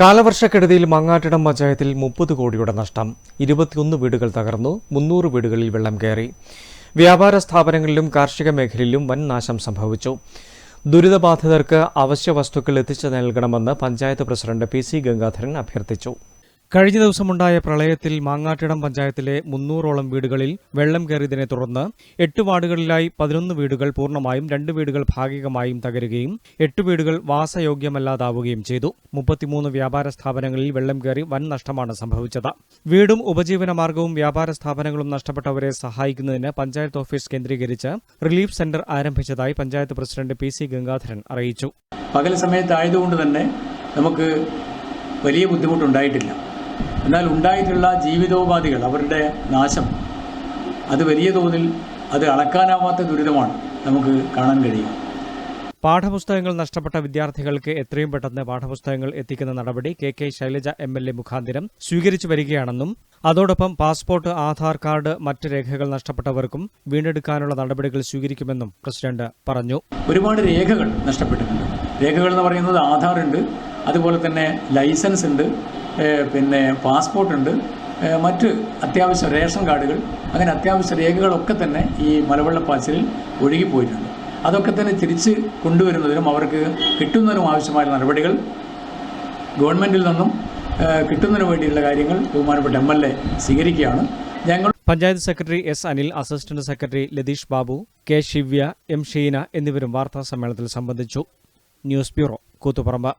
കാലവർഷക്കെടുതിയിൽ മങ്ങാട്ടിടം പഞ്ചായത്തിൽ മുപ്പത് കോടിയുടെ നഷ്ടം. ഇരുപത്തിയൊന്ന് വീടുകൾ തകർന്നു മുന്നൂറ് വീടുകളിൽ വെള്ളം കയറി. വ്യാപാര സ്ഥാപനങ്ങളിലും കാർഷിക മേഖലയിലും വൻ നാശം സംഭവിച്ചു. ദുരിതബാധിതർക്ക് അവശ്യ വസ്തുക്കൾ എത്തിച്ചു നൽകണമെന്ന് panchayat president P C Gangadharan അഭ്യർത്ഥിച്ചു. കഴിഞ്ഞ ദിവസമുണ്ടായ പ്രളയത്തിൽ മാങ്ങാട്ടിടം പഞ്ചായത്തിലെ മുന്നൂറോളം വീടുകളിൽ വെള്ളം കയറിയതിനെ തുടർന്ന് എട്ട് വാർഡുകളിലായി പതിനൊന്ന് വീടുകൾ പൂർണമായും രണ്ട് വീടുകൾ ഭാഗികമായും തകരുകയും എട്ട് വീടുകൾ വാസയോഗ്യമല്ലാതാവുകയും ചെയ്തു. മുപ്പത്തിമൂന്ന് വ്യാപാര സ്ഥാപനങ്ങളിൽ വെള്ളം കയറി വൻ നഷ്ടമാണ് സംഭവിച്ചത്. വീടും ഉപജീവന മാർഗവും വ്യാപാര സ്ഥാപനങ്ങളും നഷ്ടപ്പെട്ടവരെ സഹായിക്കുന്നതിന് പഞ്ചായത്ത് ഓഫീസ് കേന്ദ്രീകരിച്ച് റിലീഫ് സെന്റർ ആരംഭിച്ചതായി panchayat president P C Gangadharan അറിയിച്ചു. പകൽ സമയത്തായതുകൊണ്ട് തന്നെ നമുക്ക് വലിയ ബുദ്ധിമുട്ടുണ്ടായിട്ടില്ല. എന്നാൽ ഉണ്ടായിട്ടുള്ള ജീവിതോപാധികൾ അവരുടെ നാശം. അത് വലിയ തോതിൽ അത് അളക്കാനാവാത്ത ദുരിതമാണ് നമുക്ക് കാണാൻ കഴിയുക. പാഠപുസ്തകങ്ങൾ നഷ്ടപ്പെട്ട വിദ്യാർത്ഥികൾക്ക് എത്രയും പെട്ടെന്ന് പാഠപുസ്തകങ്ങൾ എത്തിക്കുന്ന നടപടി K K Shailaja M L A മുഖാന്തിരം സ്വീകരിച്ചു വരികയാണെന്നും അതോടൊപ്പം പാസ്പോർട്ട് ആധാർ കാർഡ് മറ്റ് രേഖകൾ നഷ്ടപ്പെട്ടവർക്കും വീണ്ടെടുക്കാനുള്ള നടപടികൾ സ്വീകരിക്കുമെന്നും പ്രസിഡന്റ് പറഞ്ഞു. ഒരുപാട് രേഖകൾ നഷ്ടപ്പെട്ടിട്ടുണ്ട്. രേഖകൾ എന്ന് പറയുന്നത് ആധാർ ഉണ്ട് അതുപോലെ തന്നെ ലൈസൻസ് ഉണ്ട് പിന്നെ പാസ്പോർട്ട് ഉണ്ട് മറ്റ് അത്യാവശ്യ റേഷൻ കാർഡുകൾ അങ്ങനെ അത്യാവശ്യ രേഖകളൊക്കെ തന്നെ ഈ മലവെള്ളപ്പാച്ചിലിൽ ഒഴുകിപ്പോയിട്ടുണ്ട് അതൊക്കെ തന്നെ തിരിച്ച് കൊണ്ടുവരുന്നതിനും അവർക്ക് കിട്ടുന്നതിനും ആവശ്യമായ നടപടികൾ ഗവൺമെന്റിൽ നിന്നും കിട്ടുന്നതിന് വേണ്ടിയുള്ള കാര്യങ്ങൾ ബഹുമാനപ്പെട്ട എം എൽ എ സ്വീകരിക്കുകയാണ്. ഞങ്ങൾ panchayat secretary S Anil assistant secretary Latheesh Babu K Shivya M Sheena എന്നിവരും വാർത്താ സമ്മേളനത്തിൽ സംബന്ധിച്ചു. News bureau Koothuparamba.